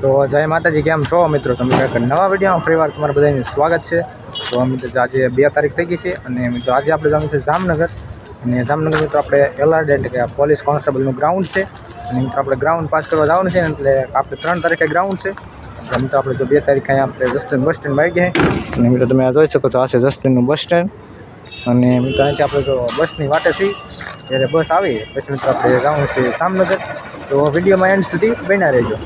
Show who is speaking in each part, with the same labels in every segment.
Speaker 1: તો જય માતાજી, કેમ છો મિત્રો? તમે એક નવા વિડીયોમાં ફરીવાર તમારા બધાનું સ્વાગત છે. તો મિત્રો આજે બે તારીખ થઈ ગઈ છે અને મિત્રો, આજે આપણે જવાનું છે જામનગર. અને જામનગર મિત્રો, આપણે એલર્ટ કે પોલીસ કોન્સ્ટેબલનું ગ્રાઉન્ડ છે. અને મિત્રો, આપણે ગ્રાઉન્ડ પાસ કરવા જવાનું છે એટલે આપણે ત્રણ તારીખે ગ્રાઉન્ડ છે. તો મિત્રો, આપણે જો બે તારીખે અહીંયા આપણે જસ્ટિન બસ સ્ટેન્ડ આવી ગયા અને મિત્રો, તમે જોઈ શકો છો, આ છે જસ્ટિનનું બસ સ્ટેન્ડ. અને મિત્રો, અહીંથી આપણે જો બસની વાટે છીએ ત્યારે બસ આવી. પછી મિત્રો, આપણે જવાનું છે જામનગર. તો વિડીયોમાં એન્ડ સુધી બન્યા રહેજો.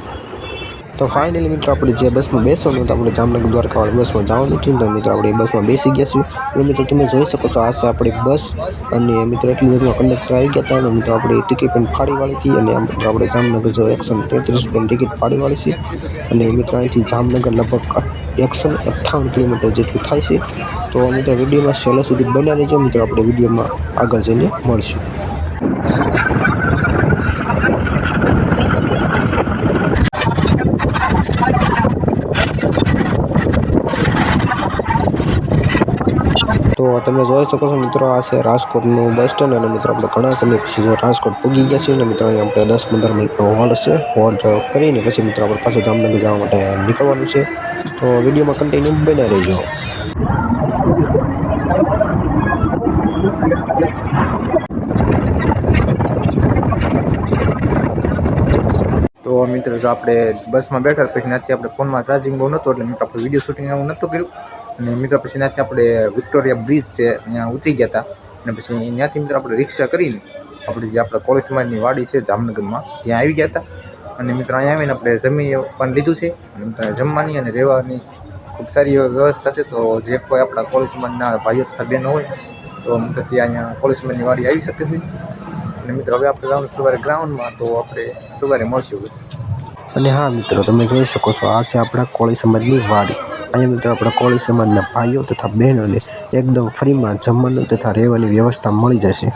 Speaker 2: તો ફાઇનલી મિત્રો આપણે જે બસમાં બેસવાનું તો આપણે જામનગર દ્વારકાવાળી બસમાં જવાનું હતું તો મિત્રો આપણે બસમાં બેસી ગયા છીએ. મિત્રો તમે જોઈ શકો છો, આ છે આપણી બસ. અને મિત્રો એટલી દૂરમાં કંડક્ટર આવી ગયા હતા. અને મિત્રો આપણે ટિકિટ પણ ફાડીવાળી હતી. અને આપણે જામનગર જો એકસો તેત્રીસ રૂપિયાની ટિકિટ ફાડીવાળી છે. અને મિત્રો અહીંથી જામનગર લગભગ એકસો ને અઠ્ઠાવન કિલોમીટર જેટલું થાય છે. તો મિત્રો વિડીયોમાં છેલ્લા સુધી બન્યા રહેજો. મિત્રો આપણે વિડીયોમાં આગળ જઈને મળશું. તો તમે જોઈ શકો છો મિત્રો, આ છે રાજકોટનું બસ સ્ટેન્ડ અને મિત્રો આપણે ઘણા સમય પછી રાજકોટ પૂગી ગયા છીએ અને મિત્રો અહીંયા આપણે દસ પંદર મિનિટનો હોલ્ડ છે. હોલ્ડ કરીને પછી મિત્રો આપણે પાછું જામનગર જવા માટે નીકળવાનું છે. તો વિડીયોમાં કન્ટિન્યુ બને રહેજો.
Speaker 1: તો મિત્રો, જો આપણે બસમાં બેઠા પછી ત્યાંથી આપણે ફોનમાં ચાર્જિંગ બહુ નહોતું, એટલે મિત્રો આપણે વીડિયો શૂટિંગ એવું નહોતું કર્યું. અને મિત્રો, પછી ત્યાંથી આપણે વિક્ટોરિયા બ્રિજ છે ત્યાં ઉતરી ગયા હતા. અને પછી ત્યાંથી મિત્રો આપણે રિક્ષા કરીને આપણે જે આપણા કોલેજ સમાજની વાડી છે જામનગરમાં, ત્યાં આવી ગયા હતા. અને મિત્રો, અહીંયા આવીને આપણે જમી પણ લીધું છે. અને જમવાની અને રહેવાની ખૂબ સારી વ્યવસ્થા છે. તો જે કોઈ આપણા કોલેજ સમાજના ભાઈઓ તથા બહેનો હોય, તો મિત્રો, ત્યાં અહીંયા કોલેજ સમાજની વાડી આવી શકે છે. અને મિત્રો, હવે આપણે જવાનું સવારે ગ્રાઉન્ડમાં તો આપણે સવારે મળશું.
Speaker 2: અને હા, મિત્રો, તમે જોઈ શકો છો, આ છે આપણા કોળી સમાજની વાડી. અહીંયા મિત્રો આપણા કોળી સમાજના ભાઈઓ તથા બહેનોને એકદમ ફ્રીમાં જમવાનું તથા રહેવાની વ્યવસ્થા મળી જશે.